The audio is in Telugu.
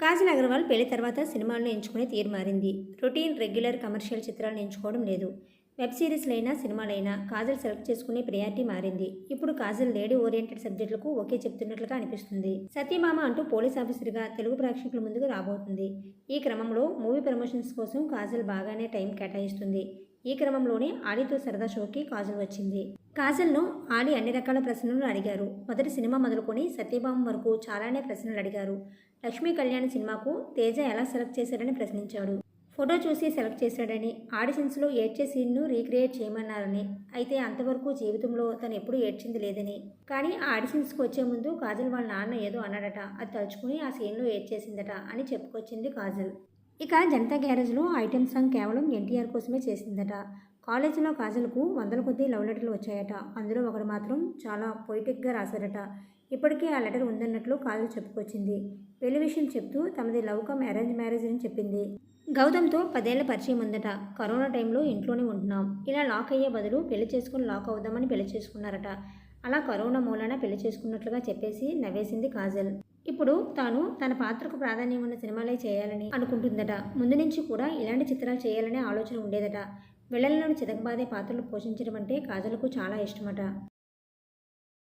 కాజల్ అగర్వాల్ పెళ్ళి తర్వాత సినిమాలను ఎంచుకునే తీరు మారింది. రొటీన్ రెగ్యులర్ కమర్షియల్ చిత్రాలను ఎంచుకోవడం లేదు. వెబ్ సిరీస్లైనా సినిమాలైనా కాజల్ సెలెక్ట్ చేసుకునే ప్రయారిటీ మారింది. ఇప్పుడు కాజల్ లేడీ ఓరియంటెడ్ సబ్జెక్టులకు ఓకే చెప్తున్నట్లుగా అనిపిస్తుంది. సత్యమామ అంటూ పోలీస్ ఆఫీసర్గా తెలుగు ప్రేక్షకుల ముందుకు రాబోతుంది. ఈ క్రమంలో మూవీ ప్రమోషన్స్ కోసం కాజల్ బాగానే టైం కేటాయిస్తుంది. ఈ క్రమంలోనే ఆడితో సరదా షోకి కాజల్ వచ్చింది. కాజల్ను ఆడి అన్ని రకాల ప్రశ్నలు అడిగారు. మొదటి సినిమా మొదలుకొని సత్యభామ వరకు చాలానే ప్రశ్నలు అడిగారు. లక్ష్మీ కళ్యాణ్ సినిమాకు తేజ ఎలా సెలెక్ట్ చేశాడని ప్రశ్నించాడు. ఫోటో చూసి సెలెక్ట్ చేశాడని ఆడిషన్స్లో ఏడ్చే సీన్ను రీక్రియేట్ చేయమన్నారని అయితే అంతవరకు జీవితంలో తను ఎప్పుడూ ఏడ్చింది లేదని. కానీ ఆ ఆడిషన్స్కి వచ్చే ముందు కాజల్ వాళ్ళ నాన్న ఏదో అన్నాడట అది తలుచుకుని ఆ సీన్లో ఏడ్చేసిందట అని చెప్పుకొచ్చింది కాజల్. ఇక జనతా గ్యారేజ్లో ఐటెం సాంగ్ కేవలం ఎన్టీఆర్ కోసమే చేసిందట. కాలేజీలో కాజల్కు వందల కొద్దీ లవ్ లెటర్లు వచ్చాయట. అందులో ఒకడు మాత్రం చాలా పొయిటిక్గా రాశారట. ఇప్పటికే ఆ లెటర్ ఉందన్నట్లు కాజల్ చెప్పుకొచ్చింది. పెళ్ళి విషయం చెప్తూ తమది లవ్ కమ్ అరేంజ్ మ్యారేజ్ అని చెప్పింది. గౌతమ్తో పదేళ్ళ పరిచయం ఉందట. కరోనా టైంలో ఇంట్లోనే ఉంటున్నాం. ఇలా లాక్ అయ్యే బదులు పెళ్ళి చేసుకుని లాక్ అవుదామని పెళ్ళి చేసుకున్నారట. అలా కరోనా మూలాన పెళ్ళి చేసుకున్నట్లుగా చెప్పేసి నవ్వేసింది కాజల్. ఇప్పుడు తాను తన పాత్రకు ప్రాధాన్యం ఉన్న సినిమాలే చేయాలని అనుకుంటుందట. ముందు నుంచి కూడా ఇలాంటి చిత్రాలు చేయాలనే ఆలోచన ఉండేదట. విలన్లను చితకబాదే పాత్రలు పోషించడం అంటే కాజల్కు చాలా ఇష్టమట.